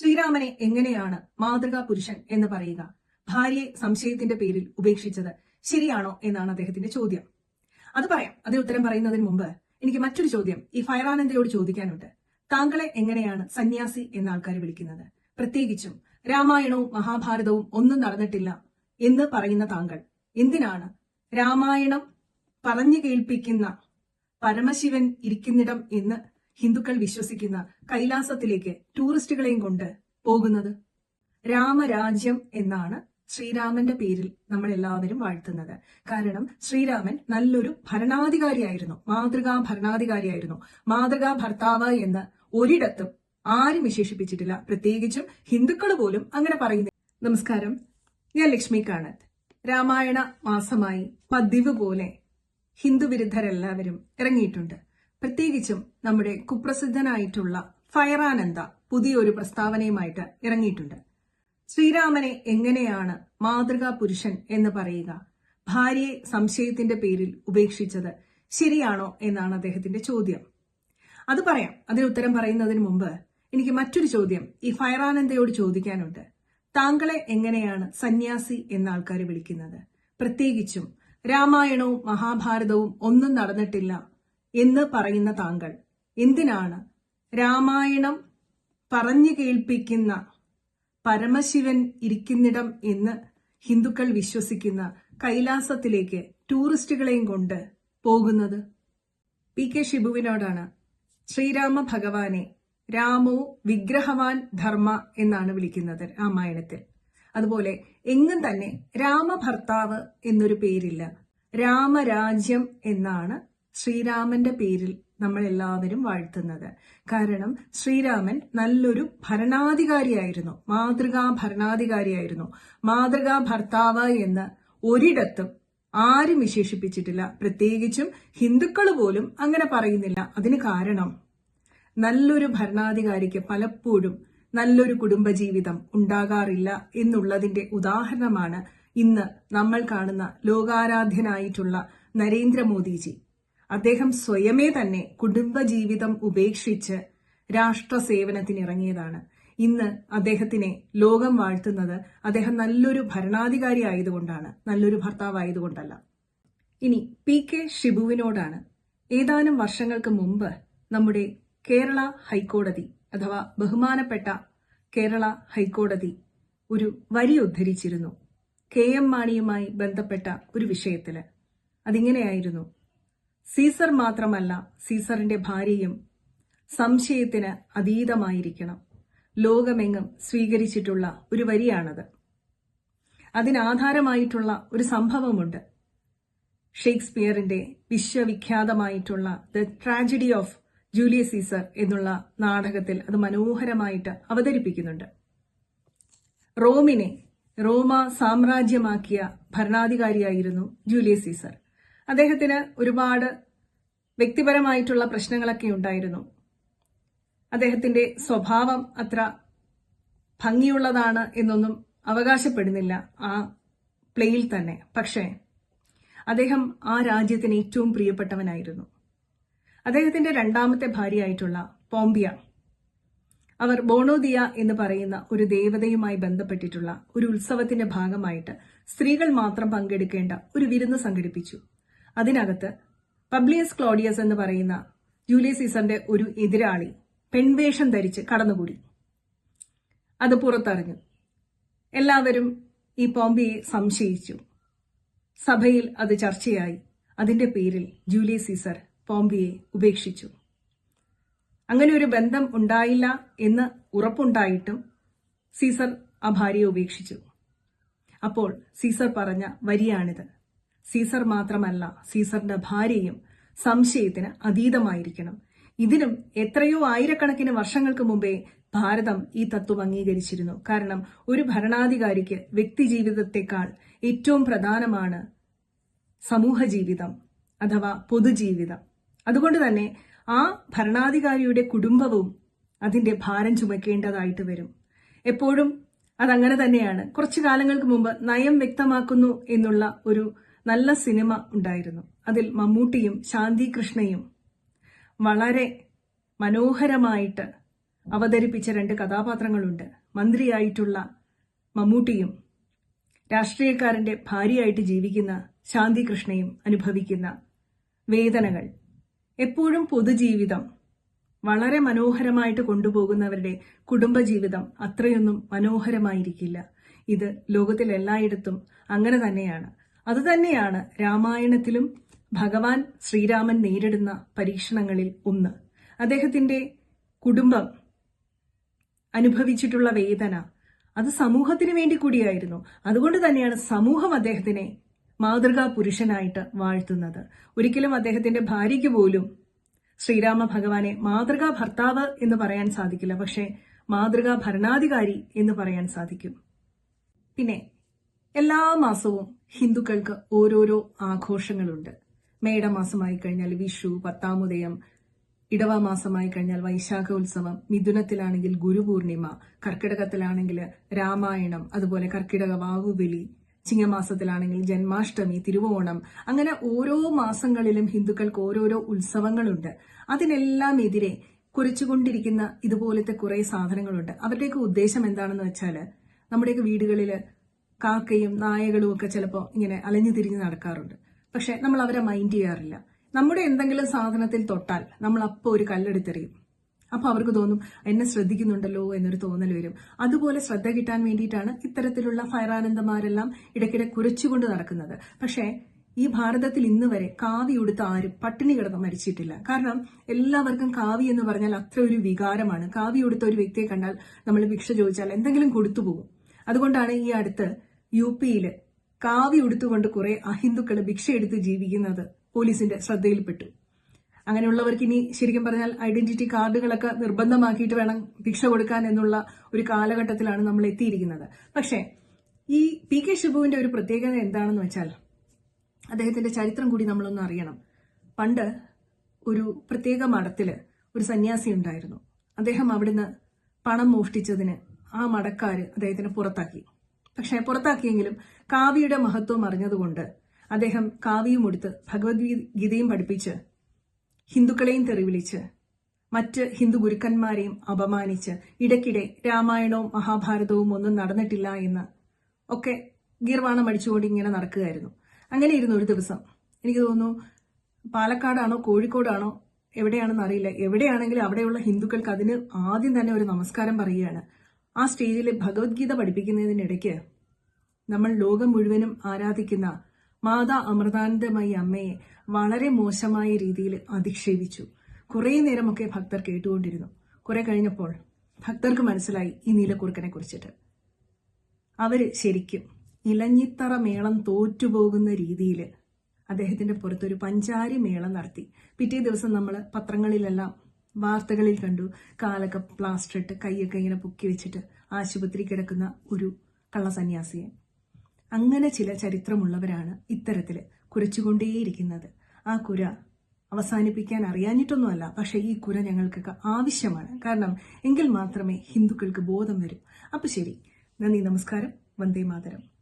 ശ്രീരാമനെ എങ്ങനെയാണ് മാതൃകാ പുരുഷൻ എന്ന് പറയുക? ഭാര്യയെ സംശയത്തിന്റെ പേരിൽ ഉപേക്ഷിച്ചത് ശരിയാണോ എന്നാണ് അദ്ദേഹത്തിന്റെ ചോദ്യം. അത് പറയാം. അതിന് ഉത്തരം പറയുന്നതിന് മുമ്പ് എനിക്ക് മറ്റൊരു ചോദ്യം ഈ ഫയറാനന്ദയോട് ചോദിക്കാനുണ്ട്. താങ്കളെ എങ്ങനെയാണ് സന്യാസി എന്ന ആൾക്കാർ വിളിക്കുന്നത്? പ്രത്യേകിച്ചും രാമായണവും മഹാഭാരതവും ഒന്നും നടന്നിട്ടില്ല എന്ന് പറയുന്ന താങ്കൾ എന്തിനാണ് രാമായണം പറഞ്ഞു കേൾപ്പിക്കുന്ന പരമശിവൻ ഇരിക്കുന്നിടം എന്ന് ഹിന്ദുക്കൾ വിശ്വസിക്കുന്ന കൈലാസത്തിലേക്ക് ടൂറിസ്റ്റുകളെയും കൊണ്ട് പോകുന്നത് രാമരാജ്യം എന്നാണ് ശ്രീരാമന്റെ പേരിൽ നമ്മൾ എല്ലാവരും വാഴ്ത്തുന്നത്. കാരണം ശ്രീരാമൻ നല്ലൊരു ഭരണാധികാരിയായിരുന്നു. മാതൃകാ ഭരണാധികാരിയായിരുന്നു. മാതൃകാ ഭർത്താവ് എന്ന് ഒരിടത്തും ആരും വിശേഷിപ്പിച്ചിട്ടില്ല. പ്രത്യേകിച്ചും ഹിന്ദുക്കൾ പോലും അങ്ങനെ പറയുന്നു നമസ്കാരം. ഞാൻ ലക്ഷ്മി കാണത്ത്. രാമായണ മാസമായി പതിവ് പോലെ ഹിന്ദു വിരുദ്ധരെല്ലാവരും ഇറങ്ങിയിട്ടുണ്ട്. പ്രത്യേകിച്ചും നമ്മുടെ കുപ്രസിദ്ധനായിട്ടുള്ള ഫയറാനന്ദ പുതിയൊരു പ്രസ്താവനയുമായിട്ട് ഇറങ്ങിയിട്ടുണ്ട്. ശ്രീരാമനെ എങ്ങനെയാണ് മാതൃകാ പുരുഷൻ എന്ന് പറയുക? ഭാര്യയെ സംശയത്തിന്റെ പേരിൽ ഉപേക്ഷിച്ചത് ശരിയാണോ എന്നാണ് അദ്ദേഹത്തിന്റെ ചോദ്യം. അത് പറയാം. അതിന് ഉത്തരം പറയുന്നതിന് മുമ്പ് എനിക്ക് മറ്റൊരു ചോദ്യം ഈ ഫയറാനന്ദയോട് ചോദിക്കാനുണ്ട്. താങ്കളെ എങ്ങനെയാണ് സന്യാസി എന്ന ആൾക്കാർ വിളിക്കുന്നത്? പ്രത്യേകിച്ചും രാമായണവും മഹാഭാരതവും ഒന്നും നടന്നിട്ടില്ല എന്ന് പറയുന്ന താങ്കൾ. എന്തിനാണ്? രാമായണം പറഞ്ഞു കേൾപ്പിക്കുന്ന പരമശിവൻ ഇരിക്കുന്നിടം എന്ന് ഹിന്ദുക്കൾ വിശ്വസിക്കുന്ന കൈലാസത്തിലേക്ക് ടൂറിസ്റ്റുകളെയും കൊണ്ട് പോകുന്നത്? P K ഷിബുവിനോടാണ്. ശ്രീരാമ ഭഗവാനെ രാമോ വിഗ്രഹവാൻ ധർമ്മ എന്നാണ് വിളിക്കുന്നത് രാമായണത്തിൽ. അതുപോലെ എങ്ങും തന്നെ രാമഭർത്താവ് എന്നൊരു പേരില്ല. രാമരാജ്യം എന്നാണ് ശ്രീരാമന്റെ പേരിൽ നമ്മൾ എല്ലാവരും വാഴ്ത്തുന്നത്. കാരണം ശ്രീരാമൻ നല്ലൊരു ഭരണാധികാരിയായിരുന്നു. മാതൃകാ ഭരണാധികാരിയായിരുന്നു. മാതൃകാ ഭർത്താവ് എന്ന് ഒരിടത്തും ആരും വിശേഷിപ്പിച്ചിട്ടില്ല. പ്രത്യേകിച്ചും ഹിന്ദുക്കൾ പോലും അങ്ങനെ പറയുന്നില്ല. അതിന് കാരണം നല്ലൊരു ഭരണാധികാരിക്ക് പലപ്പോഴും നല്ലൊരു കുടുംബജീവിതം ഉണ്ടാകാറില്ല എന്നുള്ളതിന്റെ ഉദാഹരണമാണ് ഇന്ന് നമ്മൾ കാണുന്ന ലോകാരാധ്യനായിട്ടുള്ള നരേന്ദ്രമോദിജി. അദ്ദേഹം സ്വയമേ തന്നെ കുടുംബജീവിതം ഉപേക്ഷിച്ച് രാഷ്ട്ര സേവനത്തിനിറങ്ങിയതാണ് ഇന്ന് അദ്ദേഹത്തിനെ ലോകം വാഴ്ത്തുന്നത് അദ്ദേഹം നല്ലൊരു ഭരണാധികാരി ആയതുകൊണ്ടാണ് നല്ലൊരു ഭർത്താവായതുകൊണ്ടല്ല. ഇനി പി കെ ഷിബുവിനോടാണ് ഏതാനും വർഷങ്ങൾക്ക് മുമ്പ് നമ്മുടെ കേരള ഹൈക്കോടതി അഥവാ ബഹുമാനപ്പെട്ട കേരള ഹൈക്കോടതി ഒരു വരി ഉദ്ധരിച്ചിരുന്നു. കെ എം മാണിയുമായി ബന്ധപ്പെട്ട ഒരു വിഷയത്തിൽ. അതിങ്ങനെയായിരുന്നു. സീസർ മാത്രമല്ല സീസറിന്റെ ഭാര്യയും സംശയത്തിന് അതീതമായിരിക്കണം. ലോകമെങ്ങും സ്വീകരിച്ചിട്ടുള്ള ഒരു വരിയാണത്. അതിനാധാരമായിട്ടുള്ള ഒരു സംഭവമുണ്ട്. ഷേക്സ്പിയറിന്റെ വിശ്വവിഖ്യാതമായിട്ടുള്ള the tragedy of Julius Caesar എന്നുള്ള നാടകത്തിൽ അത് മനോഹരമായിട്ട് അവതരിപ്പിക്കുന്നുണ്ട്. റോമിനെ റോമ സാമ്രാജ്യമാക്കിയ ഭരണാധികാരിയായിരുന്നു ജൂലിയസ് സീസർ. അദ്ദേഹത്തിന് ഒരുപാട് വ്യക്തിപരമായിട്ടുള്ള പ്രശ്നങ്ങളൊക്കെ ഉണ്ടായിരുന്നു. അദ്ദേഹത്തിന്റെ സ്വഭാവം അത്ര ഭംഗിയുള്ളതാണ് എന്നൊന്നും അവകാശപ്പെടുന്നില്ല ആ പ്ലേയിൽ തന്നെ. പക്ഷേ അദ്ദേഹം ആ രാജ്യത്തിന് ഏറ്റവും പ്രിയപ്പെട്ടവനായിരുന്നു. അദ്ദേഹത്തിന്റെ രണ്ടാമത്തെ ഭാര്യയായിട്ടുള്ള പോംബിയ അവർ ബോണോദിയ എന്ന് പറയുന്ന ഒരു ദേവതയുമായി ബന്ധപ്പെട്ടിട്ടുള്ള ഒരു ഉത്സവത്തിന്റെ ഭാഗമായിട്ട് സ്ത്രീകൾ മാത്രം പങ്കെടുക്കേണ്ട ഒരു വിരുന്ന് സംഘടിപ്പിച്ചു. അതിനകത്ത് പബ്ലിയസ് ക്ലോഡിയസ് എന്ന് പറയുന്ന ജൂലിയസ് സീസറിന്റെ ഒരു എതിരാളി പെൺവേഷം ധരിച്ച് കടന്നുകൂടി. അത് പുറത്തറിഞ്ഞു. എല്ലാവരും ഈ പോംബിയെ സംശയിച്ചു. സഭയിൽ അത് ചർച്ചയായി. അതിന്റെ പേരിൽ ജൂലിയസ് സീസർ പോംബിയെ ഉപേക്ഷിച്ചു. അങ്ങനെ ഒരു ബന്ധം ഉണ്ടായില്ല എന്ന് ഉറപ്പുണ്ടായിട്ടും സീസർ ആ ഭാര്യയെ ഉപേക്ഷിച്ചു. അപ്പോൾ സീസർ പറഞ്ഞ വരിയാണിത്. സീസർ മാത്രമല്ല സീസറിന്റെ ഭാര്യയും സംശയത്തിന് അതീതമായിരിക്കണം. ഇതിനും എത്രയോ ആയിരക്കണക്കിന് വർഷങ്ങൾക്ക് മുമ്പേ ഭാരതം ഈ തത്വം അംഗീകരിച്ചിരുന്നു. കാരണം ഒരു ഭരണാധികാരിക്ക് വ്യക്തി ജീവിതത്തെക്കാൾ ഏറ്റവും പ്രധാനമാണ് സമൂഹ ജീവിതം അഥവാ പൊതുജീവിതം. അതുകൊണ്ട് തന്നെ ആ ഭരണാധികാരിയുടെ കുടുംബവും അതിന്റെ ഭാരം ചുമക്കേണ്ടതായിട്ട് വരും. എപ്പോഴും അതങ്ങനെ തന്നെയാണ്. കുറച്ചു കാലങ്ങൾക്ക് മുമ്പ് നയം വ്യക്തമാക്കുന്നു എന്നുള്ള ഒരു നല്ല സിനിമ ഉണ്ടായിരുന്നു. അതിൽ മമ്മൂട്ടിയും ശാന്തി കൃഷ്ണയും വളരെ മനോഹരമായിട്ട് അവതരിപ്പിച്ച രണ്ട് കഥാപാത്രങ്ങളുണ്ട്. മന്ത്രിയായിട്ടുള്ള മമ്മൂട്ടിയും രാഷ്ട്രീയക്കാരന്റെ ഭാര്യയായിട്ട് ജീവിക്കുന്ന ശാന്തി കൃഷ്ണയും അനുഭവിക്കുന്ന വേദനകൾ. എപ്പോഴും പൊതുജീവിതം വളരെ മനോഹരമായിട്ട് കൊണ്ടുപോകുന്നവരുടെ കുടുംബജീവിതം അത്രയൊന്നും മനോഹരമായിരിക്കില്ല. ഇത് ലോകത്തിൽ എല്ലായിടത്തും അങ്ങനെ തന്നെയാണ്. അതുതന്നെയാണ് രാമായണത്തിലും ഭഗവാൻ ശ്രീരാമൻ നേരിടുന്ന പരീക്ഷണങ്ങളിൽ ഒന്ന്. അദ്ദേഹത്തിന്റെ കുടുംബം അനുഭവിച്ചിട്ടുള്ള വേദന അത് സമൂഹത്തിന് വേണ്ടി കൂടിയായിരുന്നു. അതുകൊണ്ട് തന്നെയാണ് സമൂഹം അദ്ദേഹത്തിനെ മാതൃകാ പുരുഷനായിട്ട് വാഴ്ത്തുന്നത്. ഒരിക്കലും അദ്ദേഹത്തിന്റെ ഭാര്യയ്ക്ക് പോലും ശ്രീരാമ ഭഗവാനെ മാതൃകാ ഭർത്താവ് എന്ന് പറയാൻ സാധിക്കില്ല. പക്ഷേ മാതൃകാ ഭരണാധികാരി എന്ന് പറയാൻ സാധിക്കും. പിന്നെ എല്ലാ മാസവും ഹിന്ദുക്കൾക്ക് ഓരോരോ ആഘോഷങ്ങളുണ്ട്. മേടമാസമായി കഴിഞ്ഞാൽ വിഷു പത്താമുദയം ഇടവ മാസമായി കഴിഞ്ഞാൽ വൈശാഖ ഉത്സവം മിഥുനത്തിലാണെങ്കിൽ ഗുരുപൂർണിമ കർക്കിടകത്തിലാണെങ്കിൽ രാമായണം അതുപോലെ കർക്കിടക വാവുബലി ചിങ്ങമാസത്തിലാണെങ്കിൽ ജന്മാഷ്ടമി തിരുവോണം അങ്ങനെ ഓരോ മാസങ്ങളിലും ഹിന്ദുക്കൾക്ക് ഓരോരോ ഉത്സവങ്ങളുണ്ട്. അതിനെല്ലാം എതിരെ കുറിച്ചുകൊണ്ടിരിക്കുന്ന ഇതുപോലത്തെ കുറെ സാധനങ്ങളുണ്ട്. അവരുടെയൊക്കെ ഉദ്ദേശം എന്താണെന്ന് വെച്ചാൽ നമ്മുടെയൊക്കെ വീടുകളിൽ കാക്കയും നായകളും ഒക്കെ ചിലപ്പോൾ ഇങ്ങനെ അലഞ്ഞു തിരിഞ്ഞ് നടക്കാറുണ്ട്. പക്ഷെ നമ്മൾ അവരെ മൈൻഡ് ചെയ്യാറില്ല. നമ്മുടെ എന്തെങ്കിലും സാധനത്തിൽ തൊട്ടാൽ നമ്മൾ അപ്പോൾ ഒരു കല്ലെടുത്തെറിയും. അപ്പൊ അവർക്ക് തോന്നും എന്നെ ശ്രദ്ധിക്കുന്നുണ്ടല്ലോ എന്നൊരു തോന്നൽ വരും. അതുപോലെ ശ്രദ്ധ കിട്ടാൻ വേണ്ടിയിട്ടാണ് ഇത്തരത്തിലുള്ള ഫയറാനന്ദമാരെല്ലാം ഇടയ്ക്കിടെ കുരച്ചുകൊണ്ട് നടക്കുന്നത്. പക്ഷേ ഈ ഭാരതത്തിൽ ഇന്ന് വരെ കാവി ഉടുത്ത ആരും പട്ടിണി കിടന്ന് മരിച്ചിട്ടില്ല. കാരണം എല്ലാവർക്കും കാവി എന്ന് പറഞ്ഞാൽ അത്ര ഒരു വികാരമാണ്. കാവി ഉടുത്ത ഒരു വ്യക്തിയെ കണ്ടാൽ നമ്മൾ ഭിക്ഷ ചോദിച്ചാൽ എന്തെങ്കിലും കൊടുത്തു പോകും. അതുകൊണ്ടാണ് ഈ അടുത്ത് യു പിയിൽ കാവി ഉടുത്തുകൊണ്ട് കുറെ അഹിന്ദുക്കൾ ഭിക്ഷയെടുത്ത് ജീവിക്കുന്നത് പോലീസിന്റെ ശ്രദ്ധയിൽപ്പെട്ടു. അങ്ങനെയുള്ളവർക്ക് ഇനി ശരിക്കും പറഞ്ഞാൽ ഐഡന്റിറ്റി കാർഡുകളൊക്കെ നിർബന്ധമാക്കിയിട്ട് വേണം ഭിക്ഷ കൊടുക്കാൻ എന്നുള്ള ഒരു കാലഘട്ടത്തിലാണ് നമ്മൾ എത്തിയിരിക്കുന്നത്. പക്ഷേ ഈ പി കെ ഷിബുവിന്റെ ഒരു പ്രത്യേകത എന്താണെന്ന് വെച്ചാൽ അദ്ദേഹത്തിന്റെ ചരിത്രം കൂടി നമ്മളൊന്ന് അറിയണം. പണ്ട് ഒരു പ്രത്യേക മഠത്തിൽ ഒരു സന്യാസി ഉണ്ടായിരുന്നു. അദ്ദേഹം അവിടുന്ന് പണം മോഷ്ടിച്ചതിന് ആ മടക്കാര് അദ്ദേഹത്തിനെ പുറത്താക്കി. പക്ഷെ പുറത്താക്കിയെങ്കിലും കാവ്യയുടെ മഹത്വം അറിഞ്ഞതുകൊണ്ട് അദ്ദേഹം കാവ്യയും എടുത്ത് ഭഗവത്ഗീതയും പഠിപ്പിച്ച് ഹിന്ദുക്കളെയും തെറിവിളിച്ച് മറ്റ് ഹിന്ദു ഗുരുക്കന്മാരെയും അപമാനിച്ച് ഇടയ്ക്കിടെ രാമായണവും മഹാഭാരതവും ഒന്നും നടന്നിട്ടില്ല എന്ന് ഒക്കെ ഗീർവാണം അടിച്ചുകൊണ്ട് ഇങ്ങനെ നടക്കുകയായിരുന്നു. അങ്ങനെ ഇരുന്നു ഒരു ദിവസം എനിക്ക് തോന്നുന്നു പാലക്കാടാണോ കോഴിക്കോടാണോ എവിടെയാണെന്ന് അറിയില്ല. എവിടെയാണെങ്കിലും അവിടെയുള്ള ഹിന്ദുക്കൾക്ക് അതിന് ആദ്യം തന്നെ ഒരു നമസ്കാരം പറയുകയാണ്. ആ സ്റ്റേജിൽ ഭഗവത്ഗീത പഠിപ്പിക്കുന്നതിനിടയ്ക്ക് നമ്മൾ ലോകം മുഴുവനും ആരാധിക്കുന്ന മാതാ അമൃതാനന്ദമയി അമ്മയെ വളരെ മോശമായ രീതിയിൽ അധിക്ഷേപിച്ചു. കുറേ നേരമൊക്കെ ഭക്തർ കേട്ടുകൊണ്ടിരുന്നു. കുറെ കഴിഞ്ഞപ്പോൾ ഭക്തർക്ക് മനസ്സിലായി ഈ നീലക്കുറുക്കനെ കുറിച്ചിട്ട്. അവർ ശരിക്കും ഇലഞ്ഞിത്തറ മേളം തോറ്റുപോകുന്ന രീതിയിൽ അദ്ദേഹത്തിന്റെ പുറത്തൊരു പഞ്ചാരി മേളം നടത്തി. പിറ്റേ ദിവസം നമ്മൾ പത്രങ്ങളിലെല്ലാം വാർത്തകളിൽ കണ്ടു. കാലൊക്കെ പ്ലാസ്റ്റർ ഇട്ട് കൈയൊക്കെ ഇങ്ങനെ പൊക്കി വെച്ചിട്ട് ആശുപത്രി കിടക്കുന്ന ഒരു കള്ളസന്യാസിയെ. അങ്ങനെ ചില ചരിത്രമുള്ളവരാണ് ഇത്തരത്തിൽ കുരച്ചുകൊണ്ടേയിരിക്കുന്നത്. ആ കുര അവസാനിപ്പിക്കാൻ അറിയാഞ്ഞിട്ടൊന്നുമല്ല പക്ഷെ ഈ കുര ഞങ്ങൾക്കൊക്കെ ആവശ്യമാണ്. കാരണം എങ്കിൽ മാത്രമേ ഹിന്ദുക്കൾക്ക് ബോധം വരൂ. അപ്പൊ ശരി. നന്ദി നമസ്കാരം. വന്ദേ മാതരം.